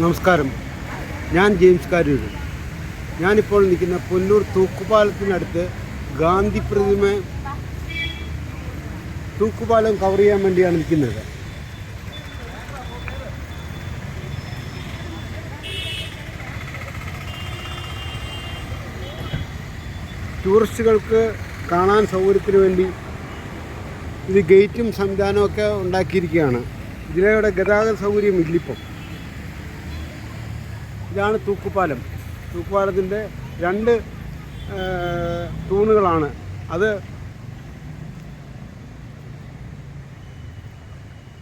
നമസ്കാരം. ഞാൻ ജെയിംസ് കാരൂര്. ഞാനിപ്പോൾ നിൽക്കുന്ന പുല്ലൂർ തൂക്കുപാലത്തിനടുത്ത് ഗാന്ധി പ്രതിമ തൂക്കുപാലം കവർ ചെയ്യാൻ വേണ്ടിയാണ് നിൽക്കുന്നത്. ടൂറിസ്റ്റുകൾക്ക് കാണാൻ സൗകര്യത്തിന് വേണ്ടി ഇത് ഗേറ്റും സംവിധാനമൊക്കെ ഉണ്ടാക്കിയിരിക്കുകയാണ്. ഇതിലൂടെ ഗതാഗത സൗകര്യം ഇല്ലിപ്പം. ഇതാണ് തൂക്കുപാലം. തൂക്കുപാലത്തിന്റെ രണ്ട് തൂണുകളാണ്. അത്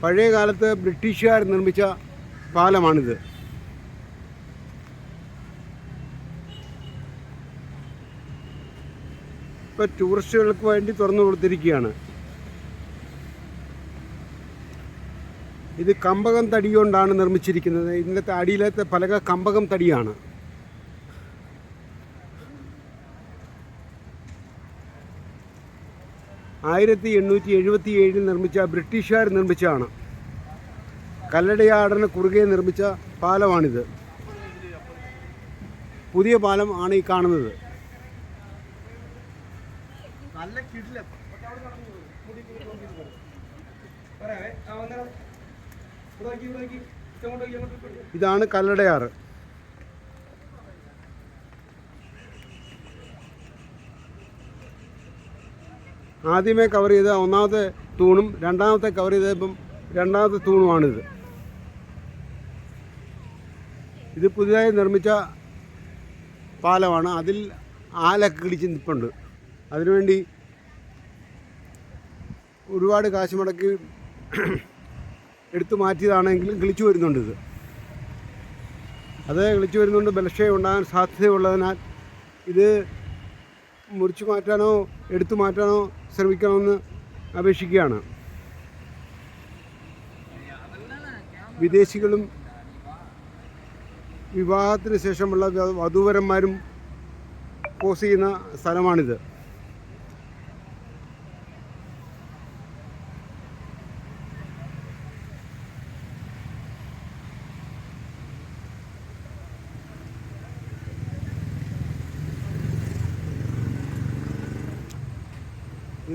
പഴയ കാലത്ത് ബ്രിട്ടീഷുകാർ നിർമ്മിച്ച പാലമാണിത്. ഇപ്പോൾ ടൂറിസ്റ്റുകൾക്ക് വേണ്ടി തുറന്നു കൊടുത്തിരിക്കുകയാണ്. ഇത് കമ്പകം തടി കൊണ്ടാണ് നിർമ്മിച്ചിരിക്കുന്നത്. ഇന്നത്തെ അടിയിലത്തെ പലക കമ്പകം തടിയാണ്. ആയിരത്തി എണ്ണൂറ്റി എഴുപത്തി ഏഴിൽ നിർമ്മിച്ച ബ്രിട്ടീഷുകാർ നിർമ്മിച്ചതാണ്. കല്ലടയാടന് കുറുകെ നിർമ്മിച്ച പാലമാണിത്. പുതിയ പാലം ആണ് ഈ കാണുന്നത്. നല്ല കിടിലം. ഇതാണ് കല്ലടയാറ് ആദ്യമേ കവർ ചെയ്ത ഒന്നാമത്തെ തൂണും രണ്ടാമത്തെ കവർ ചെയ്ത ഇപ്പം രണ്ടാമത്തെ തൂണുമാണിത്. ഇത് പുതിയതായി നിർമ്മിച്ച പാലമാണ്. അതിൽ ആലൊക്കെ കിടിച്ച് നിൽപ്പുണ്ട് അതിനുവേണ്ടി ഒരുപാട് കാശ് മുടക്കി എടുത്തു മാറ്റിയതാണെങ്കിലും കിളിച്ചു വരുന്നുണ്ട് ഇത്. അത് കിളിച്ചു വരുന്നുണ്ട് ബലക്ഷയം ഉണ്ടാകാൻ സാധ്യതയുള്ളതിനാൽ ഇത് മുറിച്ചു മാറ്റാനോ എടുത്തു മാറ്റാനോ ശ്രമിക്കണമെന്ന് അപേക്ഷിക്കുകയാണ്. വിദേശികളും വിവാഹത്തിന് ശേഷമുള്ള വധൂവരന്മാരും പോസ് ചെയ്യുന്ന സ്ഥലമാണിത്.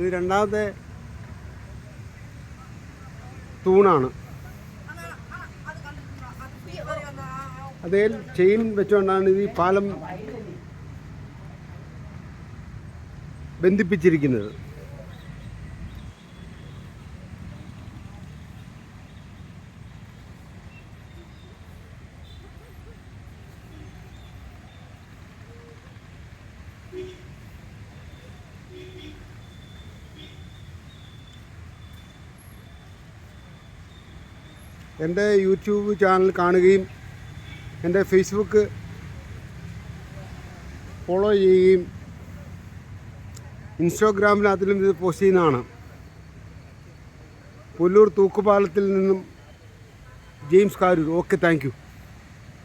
ഇത് രണ്ടാമത്തെ തൂണാണ്. അതേ ചെയിൻ വെച്ചുകൊണ്ടാണ് ഇത് ഈ പാലം ബന്ധിപ്പിച്ചിരിക്കുന്നത്? എന്റെ യൂട്യൂബ് ചാനൽ കാണുകയും എന്റെ ഫേസ്ബുക്ക് ഫോളോ ചെയ്യുകയും ഇൻസ്റ്റാഗ്രാമിനകത്തിലും ഇത് പോസ്റ്റ് ചെയ്യുന്നതാണ്. പുല്ലൂർ തൂക്കുപാലത്തിൽ നിന്നും ജെയിംസ് കാരൂർ. Okay thank